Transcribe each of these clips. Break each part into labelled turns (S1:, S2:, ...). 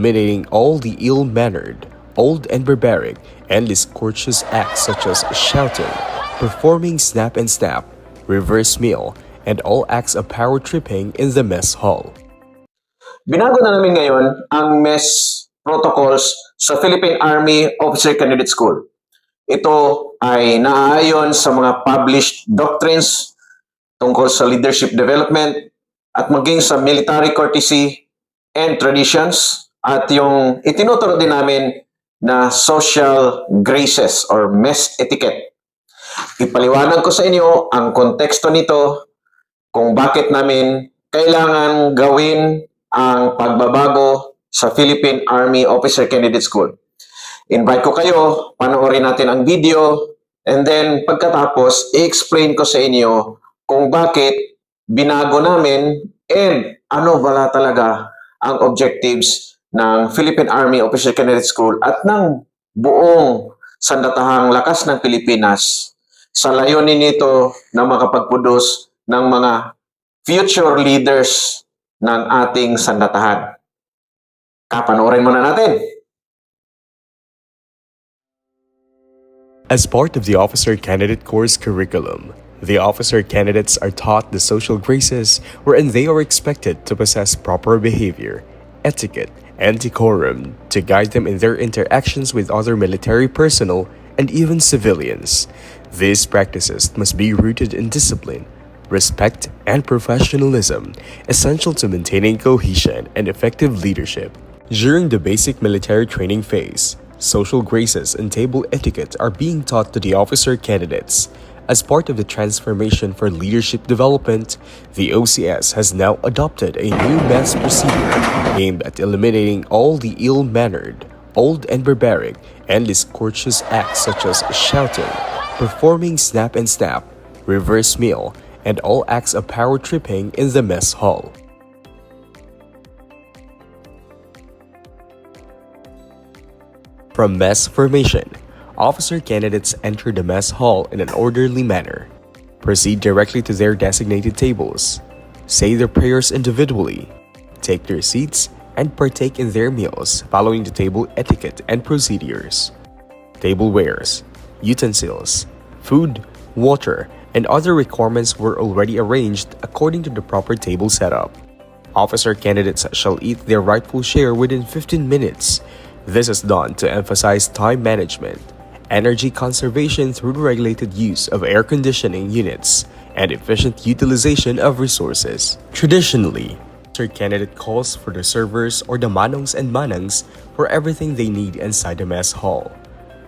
S1: eliminating all the ill-mannered, old and barbaric, and discourteous acts such as shouting, performing snap and snap, reverse meal, and all acts of power tripping in the mess hall.
S2: Binago na namin ngayon ang mess protocols sa Philippine Army Officer Candidate School. Ito ay naaayon sa mga published doctrines tungkol sa leadership development at maging sa military courtesy and traditions at yung itinuturo din namin na social graces or mess etiquette. Ipaliwanag ko sa inyo ang konteksto nito kung bakit namin kailangan gawin ang pagbabago sa Philippine Army Officer Candidate School. Invite ko kayo, panoorin natin ang video, and then pagkatapos, i-explain ko sa inyo kung bakit binago namin and ano bala talaga ang objectives ng Philippine Army Officer Candidate School at ng buong sandatahang lakas ng Pilipinas sa layunin nito na makapagproduce ng mga future leaders ng ating sandatahan. Kapanoorin muna natin.
S1: As part of the officer candidate course curriculum, the officer candidates are taught the social graces wherein they are expected to possess proper behavior, etiquette, and decorum to guide them in their interactions with other military personnel and even civilians. These practices must be rooted in discipline, respect, and professionalism, essential to maintaining cohesion and effective leadership. During the basic military training phase, social graces and table etiquette are being taught to the officer candidates. As part of the transformation for leadership development, the OCS has now adopted a new mass procedure aimed at eliminating all the ill mannered, old and barbaric, and discourteous acts such as shouting, performing snap and snap, reverse meal, and all acts of power tripping in the mess hall. From mess formation, officer candidates enter the mess hall in an orderly manner. Proceed directly to their designated tables. Say their prayers individually. Take their seats and partake in their meals following the table etiquette and procedures. Tablewares, utensils, food, water, and other requirements were already arranged according to the proper table setup. Officer candidates shall eat their rightful share within 15 minutes. This is done to emphasize time management, energy conservation through regulated use of air conditioning units, and efficient utilization of resources. Traditionally, officer candidate calls for the servers or the manongs and manangs for everything they need inside the mess hall.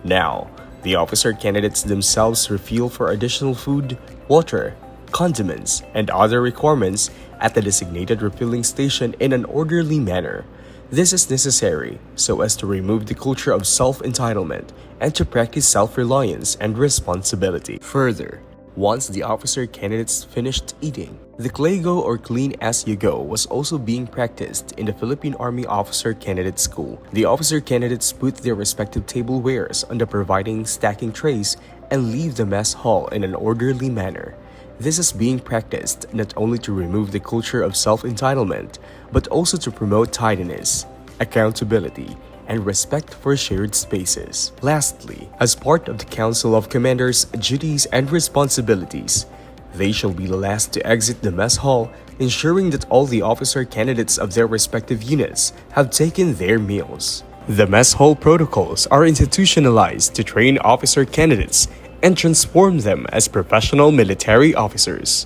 S1: Now, the officer candidates themselves refuel for additional food, water, condiments, and other requirements at the designated refilling station in an orderly manner. This is necessary so as to remove the culture of self entitlement and to practice self reliance and responsibility. Further, once the officer candidates finished eating, the Claygo or Clean As You Go was also being practiced in the Philippine Army Officer Candidate School. The officer candidates put their respective tablewares on the providing stacking trays and leave the mess hall in an orderly manner. This is being practiced not only to remove the culture of self entitlement, but also to promote tidiness, accountability, and respect for shared spaces. Lastly, as part of the Council of Commanders' duties and responsibilities, they shall be the last to exit the mess hall, ensuring that all the officer candidates of their respective units have taken their meals. The mess hall protocols are institutionalized to train officer candidates and transform them as professional military officers.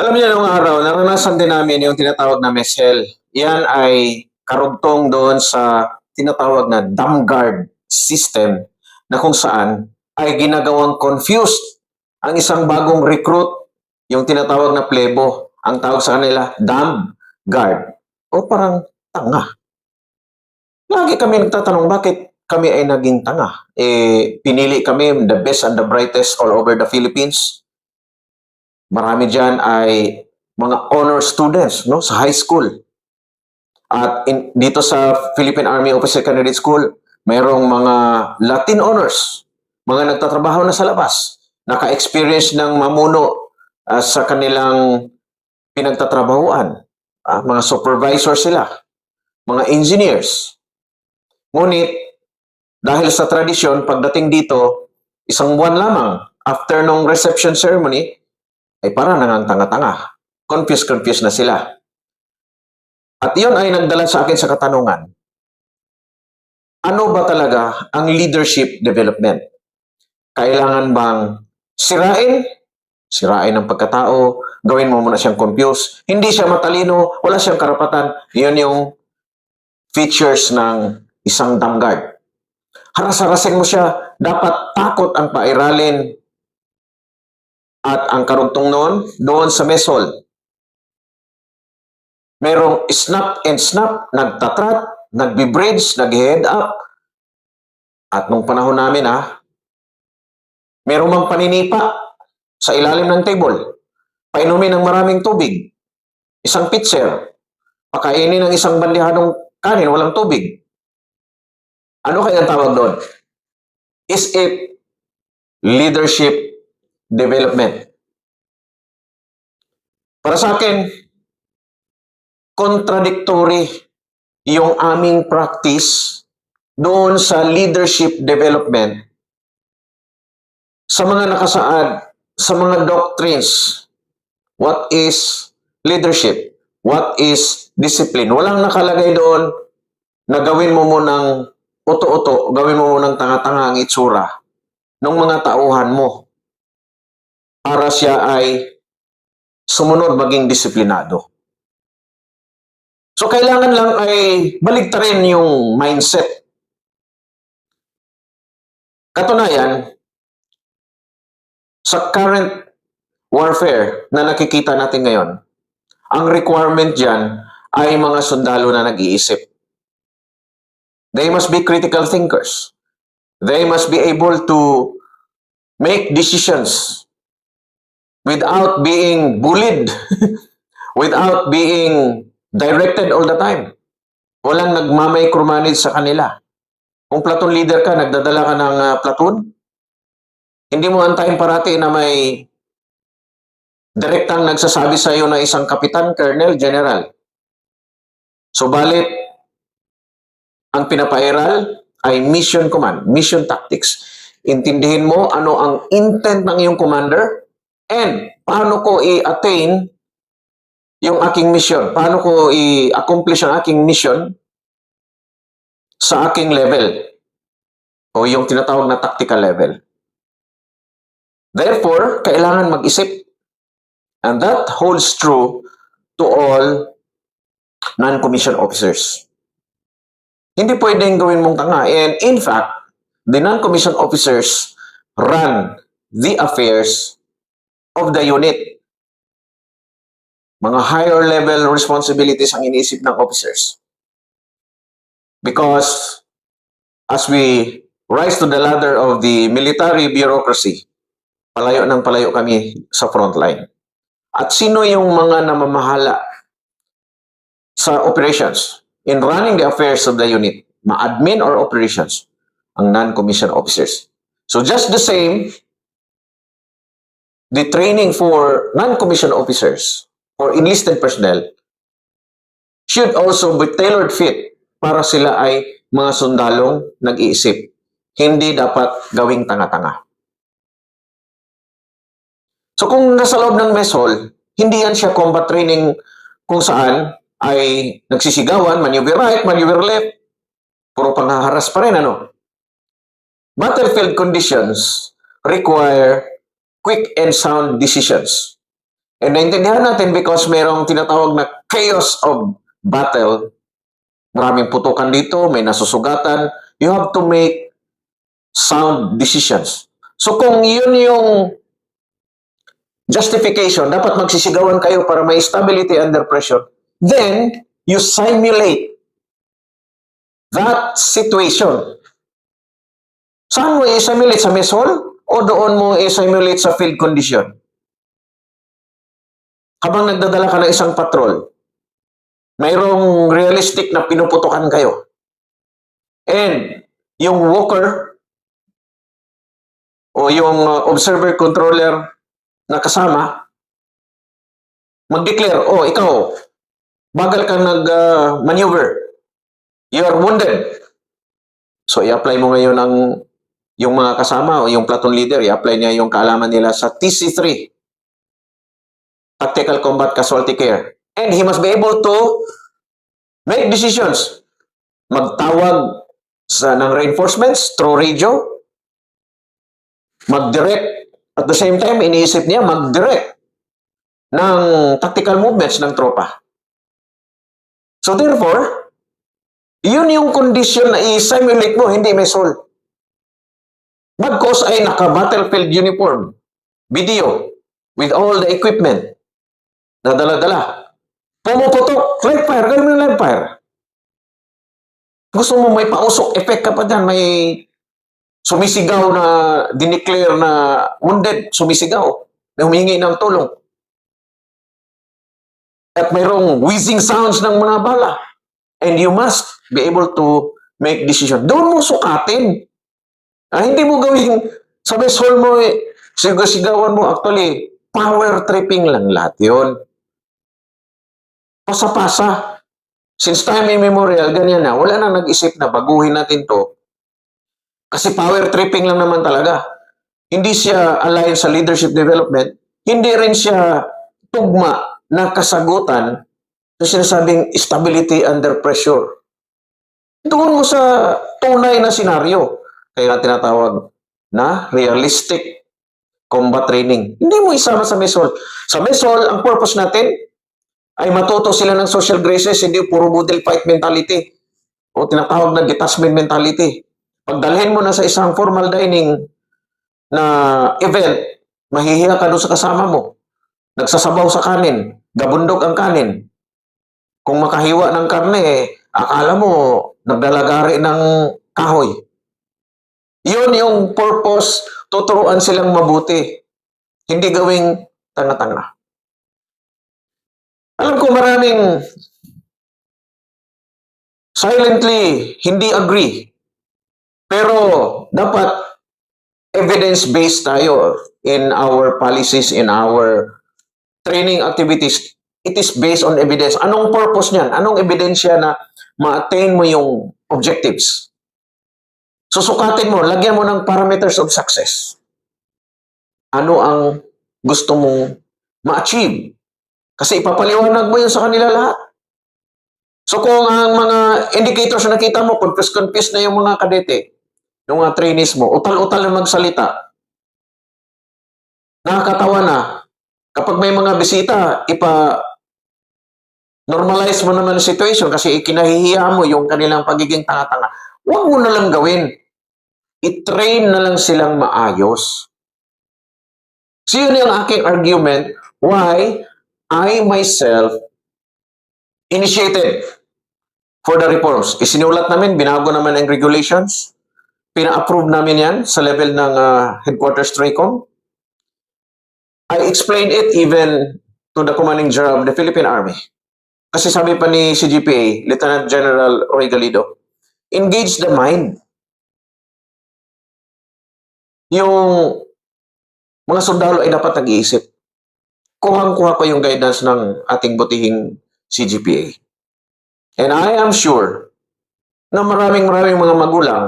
S2: Alam niyo, noong araw, naranasan din namin yung tinatawag na MESEL. Yan ay karugtong doon sa tinatawag na dam guard system na kung saan ay ginagawang confused ang isang bagong recruit, yung tinatawag na plebo. Ang tawag sa kanila, dam guard. O parang tanga. Lagi kami nagtatanong, bakit kami ay naging tanga? Eh, pinili kami the best and the brightest all over the Philippines. Marami diyan ay mga honor students no sa high school. At in, dito sa Philippine Army Officer Candidate School, Mayroong mga Latin honors, mga nagtatrabaho na sa labas, naka-experience ng mamuno ah, sa kanilang pinagtatrabahuan. Ah, mga supervisor sila, mga engineers. Ngunit, dahil sa tradisyon, pagdating dito, isang buwan lamang after nung reception ceremony, ay para nangang tanga-tanga. Confused-confused na sila. At iyon ay nagdala sa akin sa katanungan, ano ba talaga ang leadership development? Kailangan bang sirain? Sirain ang pagkatao, gawin mo muna siyang confused. Hindi siya matalino, wala siyang karapatan. Yun yung features ng isang damgard. Haras-harasin mo siya, dapat takot ang pairalin at ang karugtong noon, doon sa mesol. Merong snap and snap, nagtatrat, nagbe-bridge, nag-head up. At nung panahon namin ha, merong mang paninipa sa ilalim ng table. Painumin ng maraming tubig. Isang pitcher. Pakainin ng isang bandihadong kanin, walang tubig. Ano kaya tawag doon? Is it leadership development? Para sa akin, contradictory yung aming practice doon sa leadership development sa mga nakasaad sa mga doctrines. What is leadership? What is discipline? Walang nakalagay doon na gawin mo munang uto-uto, gawin mo munang tanga-tanga ang itsura ng mga tauhan mo para siya ay sumunod maging disiplinado. So, kailangan lang ay baligtarin yung mindset. Sa current warfare na nakikita natin ngayon, ang requirement dyan ay mga sundalo na nag-iisip. They must be critical thinkers. They must be able to make decisions without being bullied, without being directed all the time. Walang nagmamicromanage sa kanila. Kung platoon leader ka, nagdadala ka ng ah, platoon, hindi mo antayin parati na may direktang nagsasabi sa iyo na isang kapitan, colonel, general. Subalit, ang pinapairal ay mission command, mission tactics. Intindihin mo ano ang intent ng iyong commander and paano ko i-attain yung aking mission. Paano ko i-accomplish ang aking mission sa aking level o yung tinatawag na tactical level. Therefore, kailangan mag-isip. And that holds true to all non-commissioned officers. Hindi pwedeng gawin mong tanga. And in fact, the non-commissioned officers run the affairs of the unit. Mga higher level responsibilities ang iniisip ng officers. Because as we rise to the ladder of the military bureaucracy, palayo ng palayo kami sa frontline. At sino yung mga namamahala sa operations in running the affairs of the unit, ma-admin or operations, ang non-commissioned officers. So just the same, the training for non-commissioned officers or enlisted personnel should also be tailored fit para sila ay mga sundalong nag-iisip. Hindi dapat gawing tanga-tanga. So kung nasa loob ng mess hall, hindi yan siya combat training kung saan ay nagsisigawan, maneuver right, maneuver left, puro panghaharas pa rin, ano? Battlefield conditions require quick and sound decisions. And naintindihan natin because merong tinatawag na chaos of battle. Maraming putukan dito, may nasusugatan. You have to make sound decisions. So kung yun yung justification, dapat magsisigawan kayo para may stability under pressure, then you simulate that situation. Saan mo i-simulate? Sa mess hall? O doon mo i-simulate sa field condition? Habang nagdadala ka ng isang patrol, mayroong realistic na pinuputukan kayo. And yung walker o yung uh, observer controller na kasama, mag-declare, oh, ikaw, bagal kang nag-maneuver. You are wounded. So, i-apply mo ngayon ang yung mga kasama o yung platoon leader, i-apply niya yung kaalaman nila sa TC3, Tactical Combat Casualty Care. And he must be able to make decisions. Magtawag sa ng reinforcements through radio, mag-direct, at the same time, iniisip niya mag-direct ng tactical movements ng tropa. So therefore, yun yung condition na i-simulate mo, hindi may soul. Bagkos ay naka-battlefield uniform, video, with all the equipment na dala-dala. Pumuputok, live fire, mo yung live fire. Gusto mo may pausok, effect ka pa dyan, may sumisigaw na dineclare na wounded, sumisigaw, na humingi ng tulong. At mayroong whizzing sounds ng mga bala. And you must be able to make decision. Doon mo sukatin. Ah, hindi mo gawing sa soul mo, eh, sigaw-sigawan mo. Actually, power tripping lang lahat yun. Pasa-pasa. Since time immemorial, ganyan na. Wala nang nag-isip na baguhin natin to. Kasi power tripping lang naman talaga. Hindi siya align sa leadership development. Hindi rin siya tugma na kasagutan sa sinasabing stability under pressure. Doon mo sa tunay na senaryo. Kaya tinatawag na realistic combat training. Hindi mo isama sa MESOL. Sa MESOL, ang purpose natin ay matuto sila ng social graces, hindi puro model fight mentality o tinatawag na detachment mentality. Pagdalhin mo na sa isang formal dining na event, mahihiya ka doon sa kasama mo. Nagsasabaw sa kanin, gabundog ang kanin. Kung makahiwa ng karne, akala mo nagdalagari ng kahoy. Yun yung purpose, tuturuan silang mabuti. Hindi gawing tanga-tanga. Alam ko maraming silently hindi agree. Pero dapat evidence-based tayo in our policies, in our training activities. It is based on evidence. Anong purpose niyan? Anong ebidensya na ma-attain mo yung objectives? Susukatin mo, lagyan mo ng parameters of success. Ano ang gusto mong ma-achieve? Kasi ipapaliwanag mo yun sa kanila lahat. So kung ang mga indicators na nakita mo, confused-confused na yung mga kadete, yung mga trainees mo, utal-utal na magsalita, nakakatawa na, kapag may mga bisita, ipa normalize mo naman ang situation kasi ikinahihiya mo yung kanilang pagiging tanga-tanga. Huwag mo na lang gawin. I-train na lang silang maayos. So yun yung aking argument why I myself initiated for the reforms. Isinulat namin, binago naman ang regulations. Pina-approve namin yan sa level ng uh, headquarters TRACOM. I explained it even to the commanding general of the Philippine Army. Kasi sabi pa ni CGPA, Lieutenant General Roy Galido, engage the mind. Yung mga sundalo ay dapat nag-iisip. Kuhang-kuha ko yung guidance ng ating butihing CGPA. And I am sure na maraming maraming mga magulang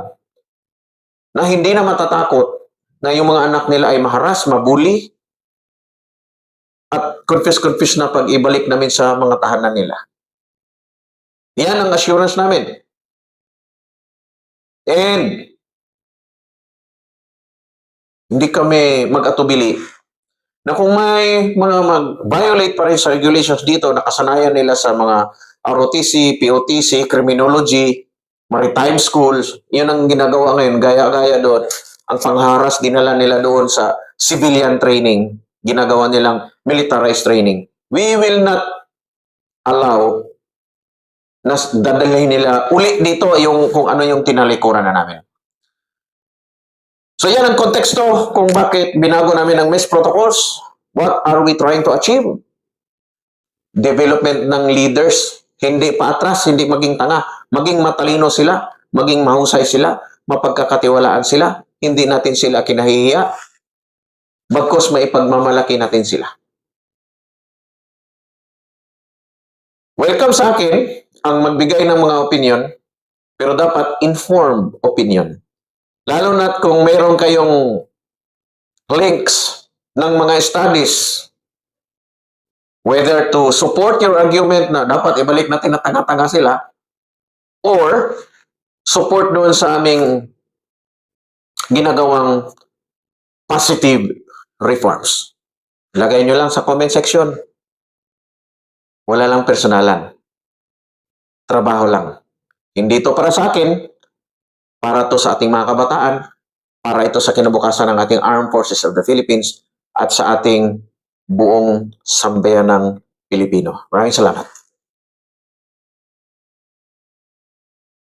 S2: na hindi na matatakot na yung mga anak nila ay maharas, mabuli, at confess-confess na pag ibalik namin sa mga tahanan nila. Yan ang assurance namin. And hindi kami mag-atubili na kung may mga mag-violate pa rin sa regulations dito, nakasanayan nila sa mga ROTC, POTC, criminology, maritime schools, yun ang ginagawa ngayon, gaya-gaya doon. Ang pangharas, dinala nila doon sa civilian training, ginagawa nilang militarized training. We will not allow na dadalhin nila uli dito yung kung ano yung tinalikuran na namin. So yan ang konteksto kung bakit binago namin ang MES protocols. What are we trying to achieve? Development ng leaders, hindi paatras, hindi maging tanga, maging matalino sila, maging mahusay sila, mapagkakatiwalaan sila, hindi natin sila kinahihiya, bagkos maipagmamalaki natin sila. Welcome sa akin ang magbigay ng mga opinion, pero dapat informed opinion. Lalo na kung meron kayong links ng mga studies whether to support your argument na dapat ibalik natin na tanga-tanga sila or support doon sa aming ginagawang positive reforms. Lagay nyo lang sa comment section. Wala lang personalan. Trabaho lang. Hindi ito para sa akin, para to sa ating mga kabataan, para ito sa kinabukasan ng ating Armed Forces of the Philippines at sa ating buong sambayanang Pilipino. Maraming salamat.